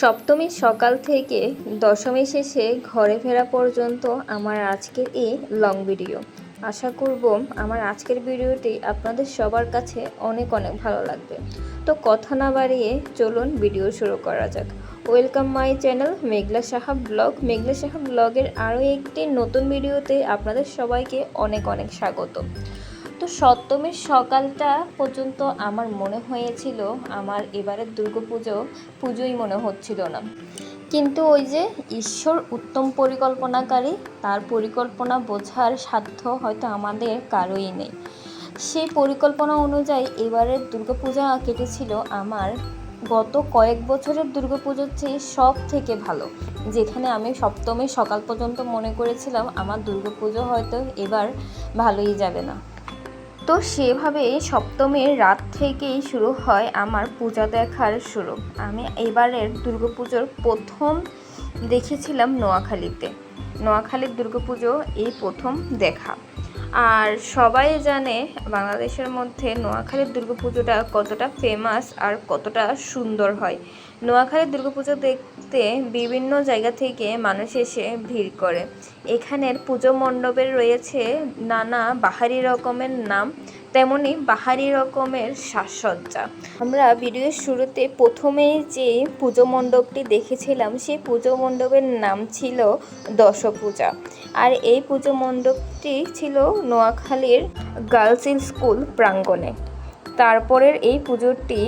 সপ্তমীর সকাল থেকে দশমী শেষে ঘরে ফেরা পর্যন্ত আমার আজকের এই লং ভিডিও আশা করব আমার আজকের ভিডিওটি আপনাদের সবার কাছে অনেক অনেক ভালো লাগবে। তো কথা না বাড়িয়ে চলুন ভিডিও শুরু করা যাক। Welcome my channel Meghla Saha vlog. Meghla Saha ব্লগের আরও একটি নতুন ভিডিওতে আপনাদের সবাইকে অনেক অনেক স্বাগত। তো সপ্তমীর সকালটা পর্যন্ত আমার মনে হয়েছিল আমার এবারের দুর্গাপুজো পুজোই মনে হচ্ছিল না। কিন্তু ওই যে ঈশ্বর উত্তম পরিকল্পনাকারী, তার পরিকল্পনা বোঝার সাধ্য হয়তো আমাদের কারোই নেই। সেই পরিকল্পনা অনুযায়ী এবারের দুর্গাপূজা কেটেছিল আমার গত কয়েক বছরের দুর্গাপুজোর চেয়ে সব থেকে ভালো। যেখানে আমি সপ্তমীর সকাল পর্যন্ত মনে করেছিলাম আমার দুর্গাপুজো হয়তো এবার ভালোই যাবে না। তো সেভাবে সপ্তমীর রাত থেকেই শুরু হয় আমার পূজা দেখার শুরু। আমি এবারের দুর্গাপুজোর প্রথম দেখেছিলাম নোয়াখালীতে। নোয়াখালীর দুর্গাপুজো এই প্রথম দেখা। আর সবাই জানে বাংলাদেশের মধ্যে নোয়াখালীর দুর্গাপুজোটা কতটা ফেমাস আর কতটা সুন্দর হয়। নোয়াখালীর দুর্গাপুজো দেখতে বিভিন্ন জায়গা থেকে মানুষ এসে ভিড় করে। এখানের পুজো মণ্ডপের রয়েছে নানা বাহারি রকমের নাম। তেমনি বাহারি রকমের সাজসজ্জা। আমরা ভিডিওর শুরুতে প্রথমেই যে পুজো মণ্ডপটি দেখেছিলাম, সেই পুজো মণ্ডপের নাম ছিল দশপূজা। আর এই পুজো মণ্ডপটি ছিল নোয়াখালীর গার্লস স্কুল প্রাঙ্গণে। তারপরের এই পুজোটি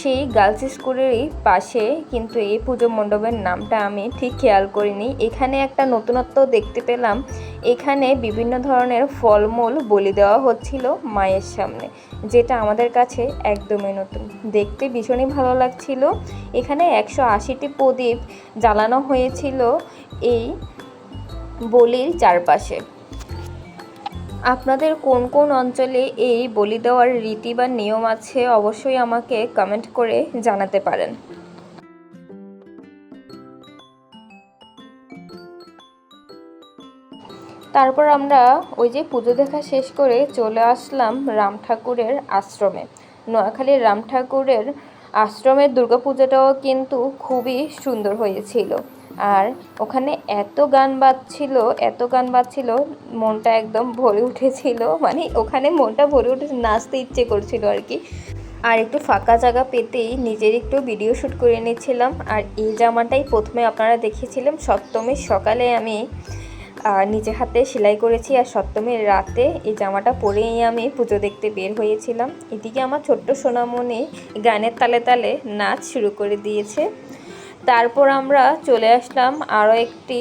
সেই গার্লস স্কুলেরই পাশে, কিন্তু এই পুজো মণ্ডপের নামটা আমি ঠিক খেয়াল করিনি। এখানে একটা নতুনত্ব দেখতে পেলাম। এখানে বিভিন্ন ধরনের ফলমূল বলি দেওয়া হচ্ছিল মায়ের সামনে, যেটা আমাদের কাছে একদমই নতুন। দেখতে ভীষণই ভালো লাগছিল। এখানে একশো আশিটি প্রদীপ জ্বালানো হয়েছিল এই বলির চারপাশে। আপনাদের কোন কোন অঞ্চলে এই বলি দেওয়ার রীতি বা নিয়ম আছে অবশ্যই আমাকে কমেন্ট করে জানাতে পারেন। তারপর আমরা ওই যে পুজো দেখা শেষ করে চলে আসলাম রাম ঠাকুরের আশ্রমে। নোয়াখালীর রাম ঠাকুরের আশ্রমের দুর্গাপূজাটাও কিন্তু খুবই সুন্দর হয়েছিল। আর ওখানে এত গান বাজছিল, এত গান বাজছিল, মনটা একদম ভরে উঠেছিল। মানে ওখানে মনটা ভরে উঠে নাচতে ইচ্ছে করছিল আর কি। আর একটু ফাঁকা জায়গা পেতেই নিজের একটু ভিডিও শ্যুট করে নিয়েছিলাম আর এই জামাটাই প্রথমে আপনারা দেখেছিলাম সপ্তমীর সকালে আমি নিজে হাতে সেলাই করেছি। আর সপ্তমীর রাতে এই জামাটা পরেই আমি পুজো দেখতে বের হয়েছিলাম। এদিকে আমার ছোট্ট সোনামণি গানের তালে তালে নাচ শুরু করে দিয়েছে। তারপর আমরা চলে আসলাম আরও একটি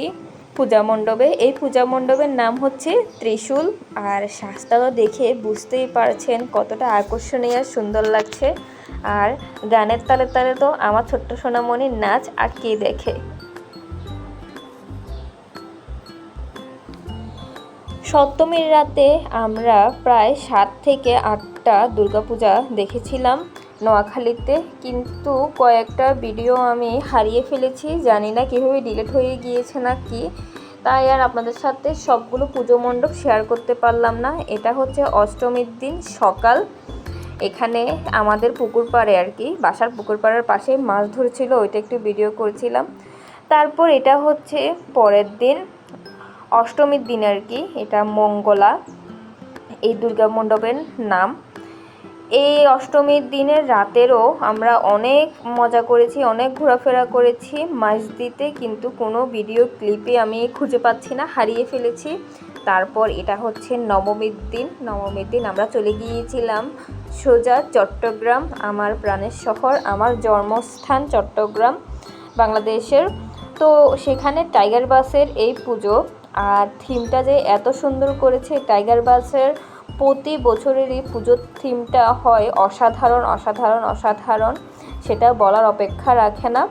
পূজা মণ্ডপে। এই পূজা মণ্ডপের নাম হচ্ছে ত্রিশূল। আর শাস্তাও দেখে বুঝতেই পারছেন কতটা আকর্ষণীয় আর সুন্দর লাগছে। আর গানের তালে তালে তো আমার ছোট্ট সোনামণির নাচ কে দেখে? সপ্তমীর রাতে আমরা প্রায় সাত থেকে আটটা দুর্গাপূজা দেখেছিলাম। নোয়াখালীতে, কিন্তু কয়েকটা ভিডিও আমি হারিয়ে ফেলেছি। জানি না কীভাবে ডিলিট হয়ে গিয়েছে না কি। তাই আর আপনাদের সাথে সবগুলো পুজো মণ্ডপ শেয়ার করতে পারলাম না। এটা হচ্ছে অষ্টমীর দিন, সকাল। এখানে আমাদের পুকুর পাড়ে আর কি, বাসার পুকুর পাড়ার পাশে মাছ ধরেছিল, ওইটা একটু ভিডিও করেছিলাম। তারপর এটা হচ্ছে পরের দিন, অষ্টমীর দিন আর কি, এটা মঙ্গলা। এই দুর্গা মণ্ডপের নাম। এই অষ্টমীর দিনের রাতেরও আমরা অনেক মজা করেছি, অনেক ঘোরাফেরা করেছি। দিতে কিন্তু কোনো ভিডিও ক্লিপে আমি খুঁজে পাচ্ছি না, হারিয়ে ফেলেছি। তারপর এটা হচ্ছে নবমীর দিন। নবমীর দিন আমরা চলে গিয়েছিলাম সোজা চট্টগ্রাম, আমার প্রাণের শহর আমার জন্মস্থান চট্টগ্রাম, বাংলাদেশের। তো সেখানে টাইগার বাসের এই পুজো, আর থিমটা যে এত সুন্দর করেছে টাইগার বাসের প্রতি বছরেরই পুজোর থিমটা হয় অসাধারণ অসাধারণ অসাধারণ। সেটা বলার অপেক্ষা রাখে না।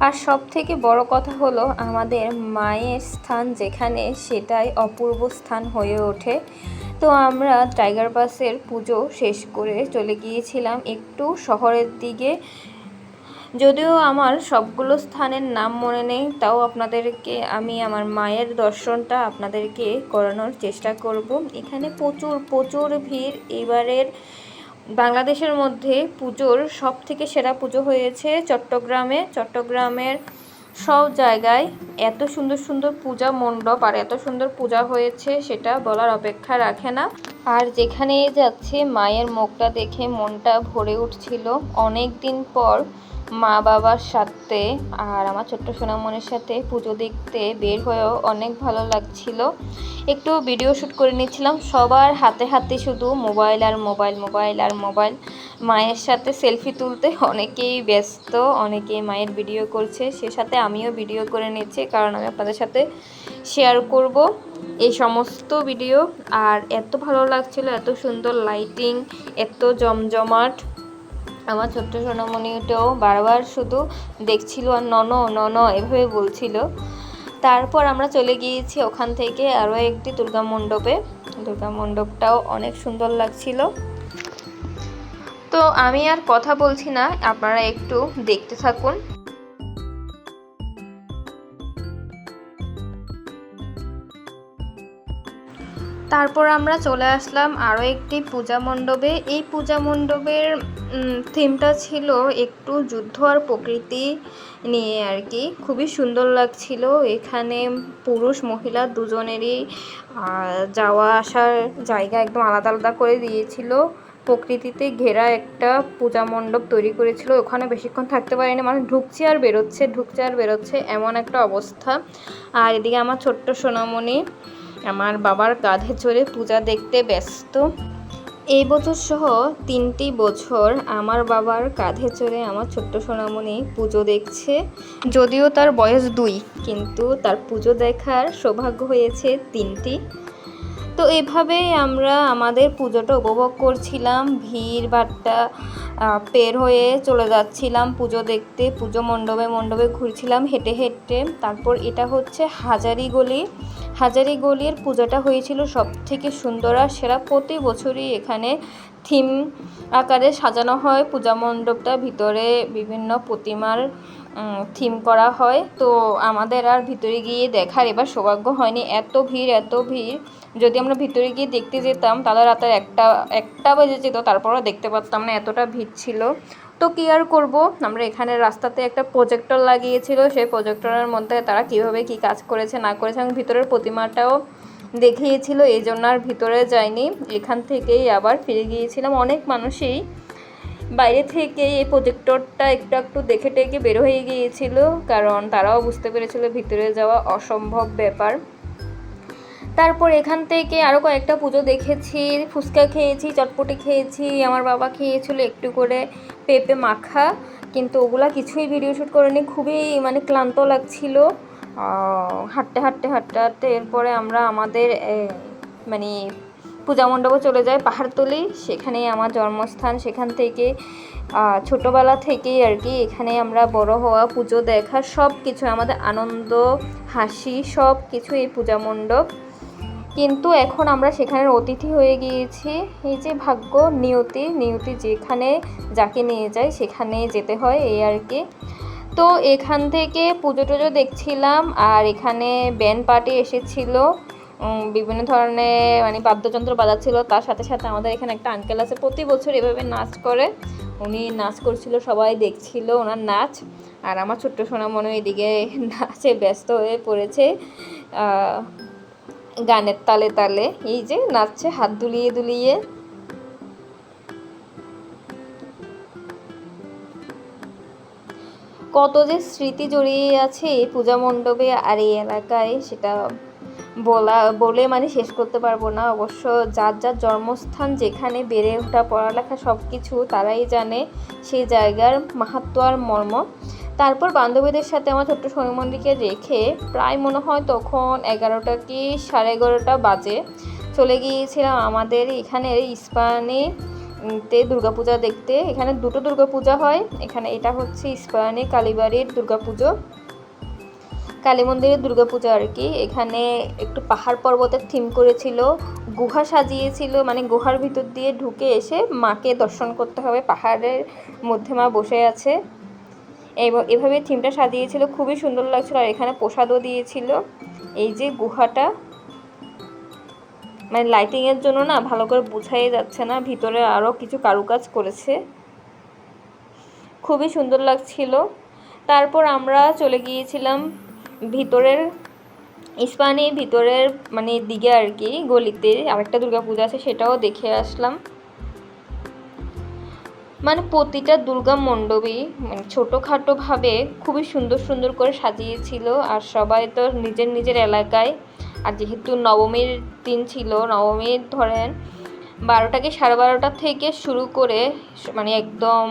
আর সব থেকে বড় কথা হলো আমাদের মায়ের স্থান যেখানে সেটাই অপূর্ব স্থান হয়ে ওঠে। তো আমরা টাইগার বাসের পুজো শেষ করে চলে গিয়েছিলাম একটু শহরের দিকে। যদিও আমার সবগুলো স্থানের নাম মনে নেই, তাও আপনাদেরকে আমি আমার মায়ের দর্শনটা আপনাদেরকে করানোর চেষ্টা করব। এখানে প্রচুর প্রচুর ভিড়। এবারের বাংলাদেশের মধ্যে পুজোর সব থেকে সেরা পুজো হয়েছে চট্টগ্রামে। চট্টগ্রামের সব জায়গায় এত সুন্দর সুন্দর পূজা মণ্ডপ আর এত সুন্দর পূজা হয়েছে সেটা বলার অপেক্ষা রাখে না। আর যেখানে যাচ্ছে, মায়ের মুখটা দেখে মনটা ভরে উঠছিল। অনেক দিন পর মা বাবার সাথে আর আমার ছোট্ট সোনামনের সাথে পুজো দেখতে বের হয়েও অনেক ভালো লাগছিল। একটু ভিডিও শ্যুট করে নিচ্ছিলাম সবার হাতে হাতে শুধু মোবাইল আর মোবাইল মোবাইল আর মোবাইল মায়ের সাথে সেলফি তুলতে অনেকেই ব্যস্ত, অনেকেই মায়ের ভিডিও করছে। সে সাথে আমিও ভিডিও করে নিচ্ছি কারণ আমি আপনাদের সাথে শেয়ার করব এই সমস্ত ভিডিও আর এত ভালো লাগছিল, এত সুন্দর লাইটিং এত জমজমাট। আমার ছোট্ট সোনামণিটাও বারবার শুধু দেখছিল আর নন নন এভাবে বলছিল। তারপর আমরা চলে গিয়েছি ওখান থেকে আরও একটি দুর্গা মণ্ডপে। দুর্গা মণ্ডপটাও অনেক সুন্দর লাগছিল। তো আমি আর কথা বলছি না, আপনারা একটু দেখতে থাকুন। তারপর আমরা চলে আসলাম আরও একটি পূজা মণ্ডপে। এই পূজা মণ্ডপের থিমটা ছিল একটু যুদ্ধ আর প্রকৃতি নিয়ে আর কি। খুবই সুন্দর লাগছিল। এখানে পুরুষ, মহিলা দুজনেরই যাওয়া আসার জায়গা একদম আলাদা আলাদা করে দিয়েছিল। প্রকৃতিতে ঘেরা একটা পূজা মণ্ডপ তৈরি করেছিল। ওখানে বেশিক্ষণ থাকতে পারিনি মানে ঢুকছে আর বেরোচ্ছে, ঢুকছে আর বেরোচ্ছে এমন একটা অবস্থা। আর এদিকে আমার ছোট্ট সোনামণি আমার বাবার কাঁধে চড়ে পূজা দেখতে ব্যস্ত। এই বছর সহ তিনটি বছর আমার বাবার কাঁধে চড়ে আমার ছোট্ট সোনামণি পুজো দেখছে। যদিও তার বয়স দুই, কিন্তু তার পুজো দেখার সৌভাগ্য হয়েছে তিনটি। তো এভাবেই আমরা আমাদের পুজোটা উপভোগ করছিলাম। ভিড় ভাট্টা পের হয়ে চলে যাচ্ছিলাম পুজো দেখতে। পুজো মণ্ডপে মণ্ডপে ঘুরছিলাম হেঁটে হেঁটে। তারপর এটা হচ্ছে হাজারি গলি। হাজারি গলির পুজোটা হয়েছিল সব থেকে সুন্দর আর সেরা। প্রতি বছরই এখানে থিম আকারে সাজানো হয়। পূজা মণ্ডপটা ভিতরে বিভিন্ন প্রতিমার থিম করা হয়। তো আমাদের আর ভিতরে গিয়ে দেখার এবার সৌভাগ্য হয়নি। এত ভিড় এত ভিড়। যদি আমরা ভিতরে গিয়ে দেখতে যেতাম, তাহলে রাতের একটা একটা বেজে যেত, তারপরও দেখতে পারতাম না, এতটা ভিড় ছিল। তো কী আর করব? আমরা এখানে রাস্তাতে একটা প্রজেক্টর লাগিয়েছিল। সেই প্রজেক্টরের মধ্যে তারা কীভাবে কি কাজ করেছে, না করেছে, এবং ভিতরের প্রতিমাটাও দেখিয়েছিল। এই জন্য আর ভিতরে যায়নি এখান থেকেই আবার ফিরে গিয়েছিলাম। অনেক মানুষই বাইরে থেকে এই প্রজেক্টরটা একটু একটু দেখে টেকে বের হয়ে গিয়েছিল, কারণ তারাও বুঝতে পেরেছিল ভিতরে যাওয়া অসম্ভব ব্যাপার। তারপর এখান থেকে আরও কয়েকটা পুজো দেখেছি, ফুচকা খেয়েছি, চটপটি খেয়েছি, আমার বাবা খেয়েছিল একটু করে পেঁপে মাখা, কিন্তু ওগুলা কিছুই ভিডিও শ্যুট করেনি, খুবই মানে ক্লান্ত লাগছিল। হাঁটতে হাঁটতে হাঁটতে হাঁটতে, এরপরে আমরা আমাদের মানে পূজা মণ্ডপে চলে যাই পাহাড়তলি, সেখানেই আমার জন্মস্থান। সেখান থেকে ছোটোবেলা থেকেই আর কি এখানে আমরা বড় হওয়া, পুজো দেখা সব কিছু আমাদের আনন্দ, হাসি সব কিছু এই পূজা মণ্ডপ। কিন্তু এখন আমরা সেখানের অতিথি হয়ে গিয়েছি। এই যে ভাগ্য, নিয়তি নিয়তি যেখানে যাকে নিয়ে যায় সেখানে যেতে হয় এই আর কি। তো এখান থেকে পুজো টুজো দেখছিলাম আর এখানে ব্যান্ড পার্টি এসেছিল। বিভিন্ন ধরনের মানে বাদ্যযন্ত্র বাজাচ্ছিল। তার সাথে সাথে আমাদের এখানে একটা আঙ্কেল আছে। প্রতি বছর এভাবে নাচ করে। উনি নাচ করছিল, সবাই দেখছিল ওনার নাচ। আর আমার ছোট্ট সোনামনে এদিকে নাচে ব্যস্ত হয়ে পড়েছে। গানের তালে তালে। এই যে, নাচছে, হাত দুলিয়ে দুলিয়ে। কত যে স্মৃতি জড়িয়ে আছে পূজা মণ্ডপে আর এই এলাকায়, সেটা বলা, বলে মানে শেষ করতে পারব না। অবশ্য যার যার জন্মস্থান যেখানে বেড়ে ওঠা, পড়ালেখা সব কিছু তারাই জানে সেই জায়গার মাহাত্ম আর মর্ম। তারপর বান্ধবীদের সাথে আমার ছোট্ট সোনিমন্দিরকে রেখে প্রায় মনে হয় তখন এগারোটা কি সাড়ে এগারোটা বাজে চলে গিয়েছিলাম আমাদের এখানের ইস্পানি তে দুর্গাপূজা দেখতে। এখানে দুটো দুর্গাপূজা হয়। এখানে এটা হচ্ছে ইস্পানি কালীবাড়ির দুর্গাপুজো। কালী মন্দিরের দুর্গাপূজা আর কি। এখানে একটু পাহাড় পর্বতের থিম করেছিল। গুহা সাজিয়েছিল মানে গুহার ভিতর দিয়ে ঢুকে এসে মাকে দর্শন করতে হবে। পাহাড়ের মধ্যে মা বসে আছে। এবং, এভাবে থিমটা সাজিয়েছিল। খুবই সুন্দর লাগছিল আর এখানে প্রসাদও দিয়েছিল। এই যে গুহাটা মানে লাইটিংয়ের জন্য না ভালো করে বোঝাই যাচ্ছে না, ভিতরে আরও কিছু কারুকাজ করেছে। খুবই সুন্দর লাগছিল। তারপর আমরা চলে গিয়েছিলাম ভিতরের ইস্পানি, ভিতরের মানে দিকে আর কি, গলিতে আরেকটা দুর্গাপূজা আছে, সেটাও দেখে আসলাম। মানে প্রতিটা দুর্গা মণ্ডপই মানে ছোটোখাটোভাবে খুবই সুন্দর সুন্দর করে সাজিয়েছিল, আর সবাই তো নিজের নিজের এলাকায়। আর যেহেতু নবমীর দিন ছিল, নবমীর ধরেন বারোটা কি সাড়ে বারোটা থেকে শুরু করে মানে একদম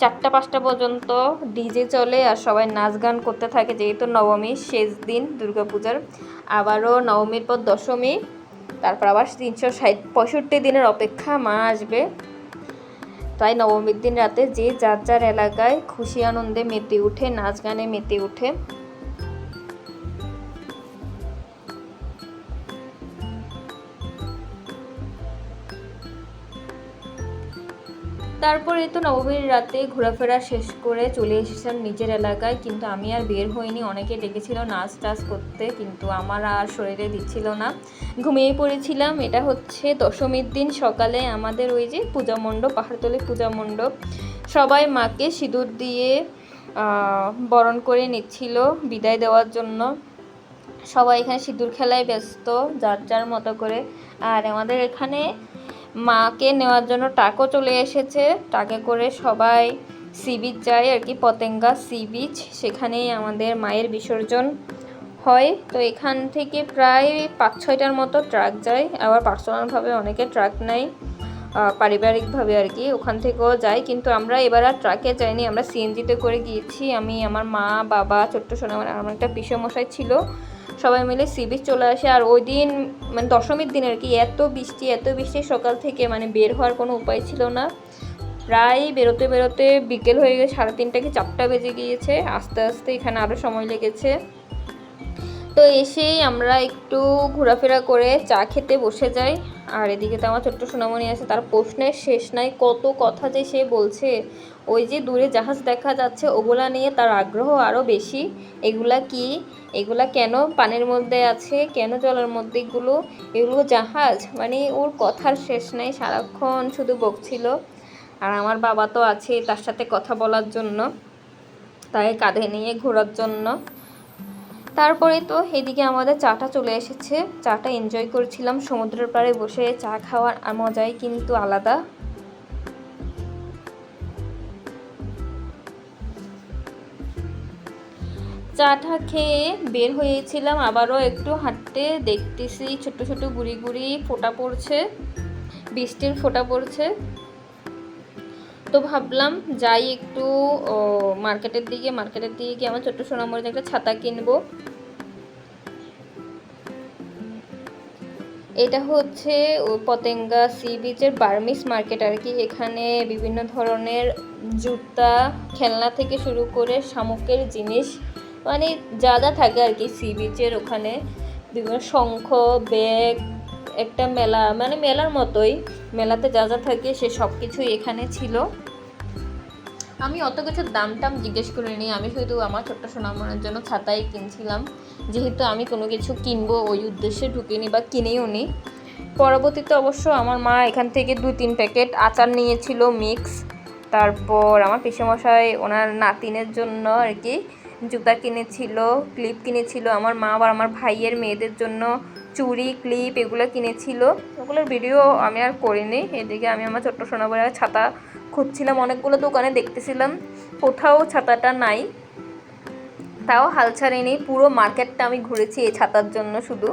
চারটা, পাঁচটা পর্যন্ত ডিজে চলে আর সবাই নাচ গান করতে থাকে। যেহেতু নবমী, শেষ দিন দুর্গাপূজার। আবারও নবমীর পর দশমী, তারপর আবার তিনশো ষাট, পঁয়ষট্টি দিনের অপেক্ষা মা আসবে। তাই নবমীর দিন রাতে যে যার যার এলাকায় খুশি আনন্দে মেতে উঠে, নাচ গানে মেতে উঠে। তারপরে তো নবমীর রাতে ঘোরাফেরা শেষ করে চলে এসেছিলাম নিজের এলাকায়, কিন্তু আমি আর বের হইনি। অনেকে ডেকেছিল নাচ টাচ করতে, কিন্তু আমার আর শরীরে দিচ্ছিল না। ঘুমিয়ে পড়েছিলাম। এটা হচ্ছে দশমীর দিন সকালে আমাদের ওই যে পূজা মণ্ডপ, পাহাড়তলি পূজা মণ্ডপ। সবাই মাকে সিঁদুর দিয়ে বরণ করে নিচ্ছিল বিদায় দেওয়ার জন্য। সবাই এখানে সিঁদুর খেলায় ব্যস্ত, যার যার মতো করে। আর আমাদের এখানে মাকে নেওয়ার জন্য টাকও চলে এসেছে। টাকে করে সবাই সি বিচ যায় আর কি, পতেঙ্গা সি বিচ। সেখানেই আমাদের মায়ের বিসর্জন হয়। তো এখান থেকে প্রায় পাঁচ ছয়টার মতো ট্রাক যায়। আবার পার্সোনালভাবে অনেকে ট্রাক নেয়। পারিবারিকভাবে আর কি, ওখান থেকেও যাই। কিন্তু আমরা এবার আর ট্রাকে যাইনি, আমরা সিএনজিতে করে গিয়েছি। আমি, আমার মা, বাবা, ছোট্ট সোনা আমার একটা পিসমশাই ছিল। সবাই মিলে সি বিচ চলে আসে। আর ওই দিন মানে দশমীর দিন আর কি, এত বৃষ্টি এত বৃষ্টি সকাল থেকে মানে বের হওয়ার কোনো উপায় ছিল না। প্রায় বেরোতে বেরোতে বিকেল হয়ে গেছে, সাড়ে তিনটা কি চারটা বেজে গিয়েছে। আস্তে আস্তে এখানে আরও সময় লেগেছে। তো এসেই আমরা একটু ঘোরাফেরা করে চা খেতে বসে যাই। আর এদিকে তো আমার ছোট্ট সোনামণি আছে, তার প্রশ্নের শেষ নাই, কত কথা যে সে বলছে। ওই যে দূরে জাহাজ দেখা যাচ্ছে, ওগুলা নিয়ে তার আগ্রহ আরও বেশি। এগুলা কি? এগুলা কেন পানির মধ্যে আছে, কেন জলের মধ্যে এগুলো? এগুলো জাহাজ? মানে ওর কথার শেষ নাই, সারাক্ষণ শুধু বকছিল। আর আমার বাবা তো আছে তার সাথে কথা বলার জন্য তাই কাঁধে নিয়ে ঘোরার জন্য। তারপরে তো এদিকে আমাদের চাটা চলে এসেছে। চাটা এনজয় করছিলাম, সমুদ্রের পাড়ে বসে চা খাওয়ার মজাই কিন্তু আলাদা। চাটা খেয়ে বের হয়েছিলাম, আবারও একটু হাঁটতে দেখতেছি ছোট ছোট গুড়ি গুড়ি ফোটা পড়ছে, বৃষ্টির ফোটা পড়ছে। তো ভাবলাম যাই একটু মার্কেটের দিকে মার্কেটের দিকে গিয়ে আমার ছোট্ট সোনামরিতে একটা ছাতা কিনবো। এটা হচ্ছে পতেঙ্গা সি বিচের বার্মিস মার্কেট আর কি। এখানে বিভিন্ন ধরনের জুতা, খেলনা থেকে শুরু করে শামুকের জিনিস মানে যা যা থাকে আর কি সি বিচের ওখানে। বিভিন্ন শঙ্খ, ব্যাগ একটা মেলা মানে মেলার মতোই। মেলাতে যা যা থাকে সে সব কিছুই এখানে ছিল। আমি অত কিছুর দাম টাম জিজ্ঞেস করিনি। আমি শুধু আমার ছোট্ট সোনামনের জন্য ছাতাই কিনছিলাম। যেহেতু আমি কোনো কিছু কিনবো ওই উদ্দেশ্যে ঢুকিনি বা কিনেও নি। পরবর্তীতে অবশ্য আমার মা এখান থেকে দুই তিন প্যাকেট আচার নিয়েছিল, মিক্স। তারপর আমার পিসেমশাই ওনার নাতিনের জন্য আর কি জুতা কিনেছিল, ক্লিপ কিনেছিল। আমার মা আবার আমার ভাইয়ের মেয়েদের জন্য চুড়ি, ক্লিপ এগুলো কিনেছিল। ওগুলোর ভিডিও আমি আর করিনি। এদিকে আমি আমার ছোট্ট সোনাবার ছাতা খুঁজছিলাম, অনেকগুলো দোকানে দেখতেছিলাম। কোথাও ছাতাটা নাই। তাও হাল ছাড়িনি। পুরো মার্কেটটা আমি ঘুরেছি এই ছাতার জন্য শুধু।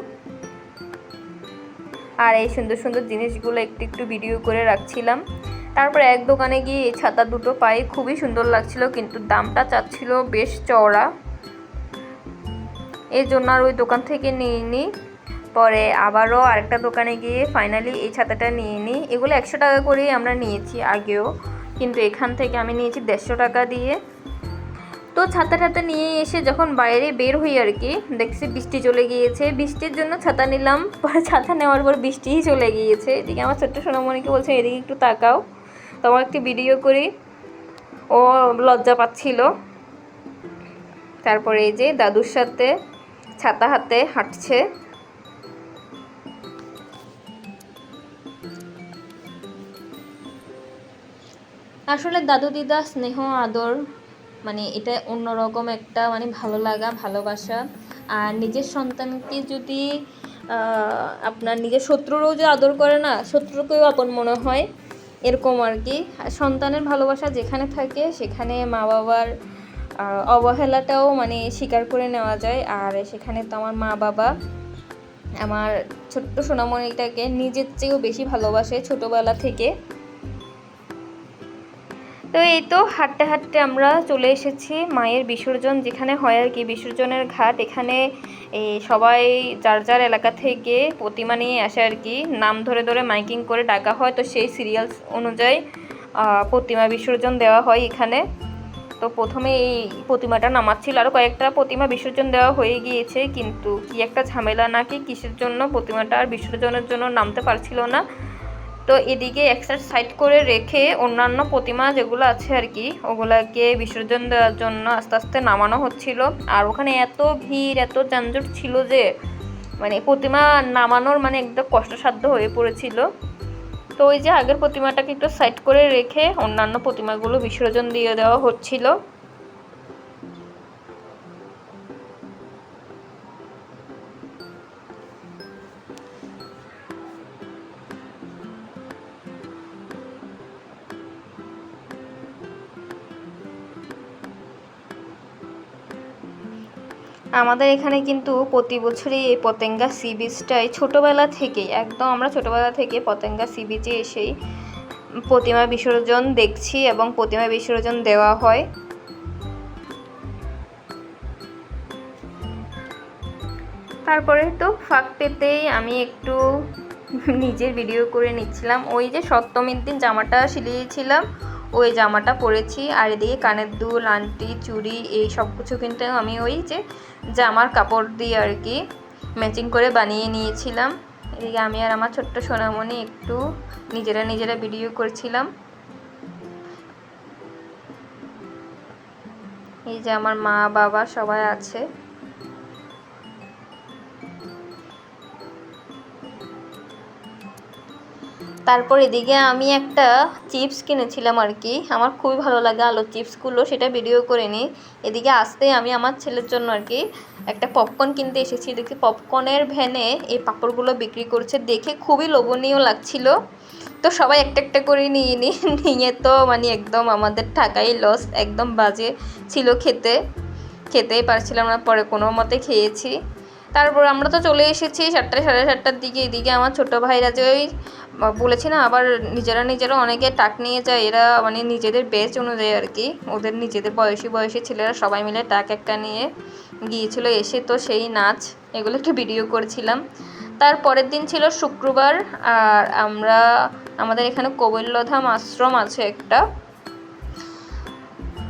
আর এই সুন্দর সুন্দর জিনিসগুলো একটু একটু ভিডিও করে রাখছিলাম। তারপর এক দোকানে গিয়ে এই ছাতা দুটো পাই। খুবই সুন্দর লাগছিল, কিন্তু দামটা চাচ্ছিল বেশ চওড়া। এই জন্য আর ওই দোকান থেকে নিয়ে নিই পরে আবারও আরেকটা দোকানে গিয়ে ফাইনালি এই ছাতাটা নিয়ে নিই। এগুলো একশো টাকা করেই আমরা নিয়েছি আগেও, কিন্তু এখান থেকে আমি নিয়েছি দেড়শো টাকা দিয়ে। তো ছাতা টাতা নিয়ে এসে যখন বাইরে বের হই আর কি, দেখছি বৃষ্টি চলে গিয়েছে। বৃষ্টির জন্য ছাতা নিলাম, পরে ছাতা নেওয়ার পর বৃষ্টিই চলে গিয়েছে। এদিকে আমার ছোট্ট সোনামণিকে বলছে, এদিকে একটু তাকাও, তোমার একটি ভিডিও করি। ও লজ্জা পাচ্ছিল। তারপরে এই যে দাদুর সাথে, ছাতা হাতে হাঁটছে। আসলে দাদু দিদা, স্নেহ, আদর মানে এটা অন্যরকম একটা মানে ভালো লাগা, ভালোবাসা। আর নিজের সন্তানকে যদি আপনার নিজের শত্রুরও যে আদর করে না, শত্রুকেও আপন মনে হয়, এরকম আর কি। সন্তানের ভালোবাসা যেখানে থাকে, সেখানে মা বাবার অবহেলাটাও মানে স্বীকার করে নেওয়া যায়। আর সেখানে তো আমার মা বাবা আমার ছোট্ট সোনামণিটাকে নিজের চেয়েও বেশি ভালোবাসে ছোটোবেলা থেকে। তো এই তো হাঁটতে হাঁটতে আমরা চলে এসেছি মায়ের বিসর্জন, যেখানে হয় আর কি বিসর্জনের ঘাট। এখানে এই সবাই যার যার এলাকা থেকে প্রতিমা নিয়ে আসে আর কি। নাম ধরে ধরে মাইকিং করে ডাকা হয়। তো সেই সিরিয়ালস অনুযায়ী প্রতিমা বিসর্জন দেওয়া হয় এখানে। তো প্রথমে এই প্রতিমাটা নামাচ্ছিল। আরও কয়েকটা প্রতিমা বিসর্জন দেওয়া হয়ে গিয়েছে। কিন্তু কি একটা ঝামেলা নাকি কিসের জন্য প্রতিমাটা আর বিসর্জনের জন্য নামতে পারছিল না। তো এদিকে একটা সাইড করে রেখে অন্যান্য প্রতিমা যেগুলো আছে আর কি, ওগুলাকে বিসর্জন দেওয়ার জন্য আস্তে আস্তে নামানো হচ্ছিল। আর ওখানে এত ভিড়, এত যানজট ছিল যে মানে প্রতিমা নামানোর মানে একদম কষ্টসাধ্য হয়ে পড়েছিল। তো ওই যে আগের প্রতিমাটাকে একটু সাইড করে রেখে অন্যান্য প্রতিমাগুলো বিসর্জন দিয়ে দেওয়া হচ্ছিল। আমাদের এখানে কিন্তু প্রতি বছরই এই পতেঙ্গা সি বিচটাই ছোটোবেলা থেকেই, একদম আমরা ছোটোবেলা থেকে পতেঙ্গা সি বিচে এসেই প্রতিমা বিসর্জন দেখছি এবং প্রতিমা বিসর্জন দেওয়া হয়। তারপরে তো ফাঁক পেতেই আমি একটু নিজের ভিডিও করে নিচ্ছিলাম। ওই যে সপ্তমীর দিন জামাটা সিলিয়েছিলাম, ওই জামাটা পরেছি। আর এদিকে কানের দুল, আংটি, চুড়ি, এই সব কিছু কিন্তু আমি ওই যে জামার কাপড় দিয়ে আর কি ম্যাচিং করে বানিয়ে নিয়েছিলাম। এদিকে আমি আর আমার ছোট্ট সোনামণি একটু নিজেরা নিজেরা ভিডিও করছিলাম। এই যে আমার মা, বাবা সবাই আছে। তারপর এদিকে আমি একটা চিপস কিনেছিলাম আর কি। আমার খুবই ভালো লাগে আলুর চিপসগুলো, সেটা ভিডিও করে নিই। এদিকে আসতে আমি আমার ছেলের জন্য আর কি একটা পপকর্ন কিনতে এসেছি। দেখি পপকর্নের ভ্যানে এই পাঁপড়গুলো বিক্রি করছে। দেখে খুবই লোভনীয় লাগছিল। তো সবাই একটা একটা করে নিয়ে নিই নিয়ে তো মানে একদম আমাদের টাকাই লস একদম বাজে ছিল খেতে। খেতেই পারছিলাম না, পরে কোনো মতে খেয়েছি। তারপর আমরা তো চলে এসেছি চারটে সাড়ে সাতটার দিকে, এদিকে আমার ছোটো ভাইরা যে ওই বলেছি না, আবার নিজেরা নিজেরা অনেকে টাক নিয়ে যায়। এরা মানে নিজেদের বেচ অনুযায়ী আর কি, ওদের নিজেদের বয়সী বয়সী ছেলেরা সবাই মিলে টাক একটা নিয়ে গিয়েছিল এসে তো সেই নাচ, এগুলো একটু ভিডিও করেছিলাম। তার পরের দিন ছিল শুক্রবার, আর আমরা, আমাদের এখানে কবৈল্যধাম আশ্রম আছে একটা।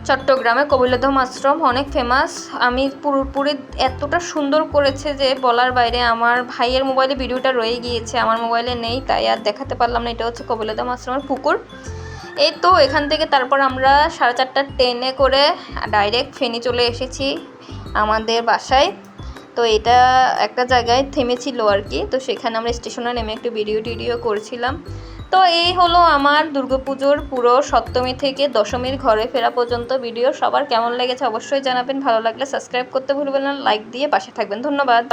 চট্টগ্রামে কবিলধাম আশ্রম অনেক ফেমাস আমি পুরোপুরি এতটা সুন্দর করেছে যে বলার বাইরে আমার ভাইয়ের মোবাইলে ভিডিওটা রয়ে গিয়েছে, আমার মোবাইলে নেই, তাই আর দেখাতে পারলাম না। এটা হচ্ছে কবিলধাম আশ্রমের পুকুর। এই তো এখান থেকে তারপর আমরা সাড়ে চারটার ট্রেনে করে ডাইরেক্ট ফেনি চলে এসেছি আমাদের বাসায়। তো এটা একটা জায়গায় থেমেছিল আর কি। তো সেখানে আমরা স্টেশনে নেমে একটু ভিডিও টিডিও করছিলাম। তো এই হলো আমার দুর্গাপুজোর পুরো সপ্তমী থেকে দশমীর ঘরে ফেরা পর্যন্ত ভিডিও। সবার কেমন লেগেছে অবশ্যই জানাবেন। ভালো লাগলে সাবস্ক্রাইব করতে ভুলবেন না, লাইক দিয়ে পাশে থাকবেন। ধন্যবাদ।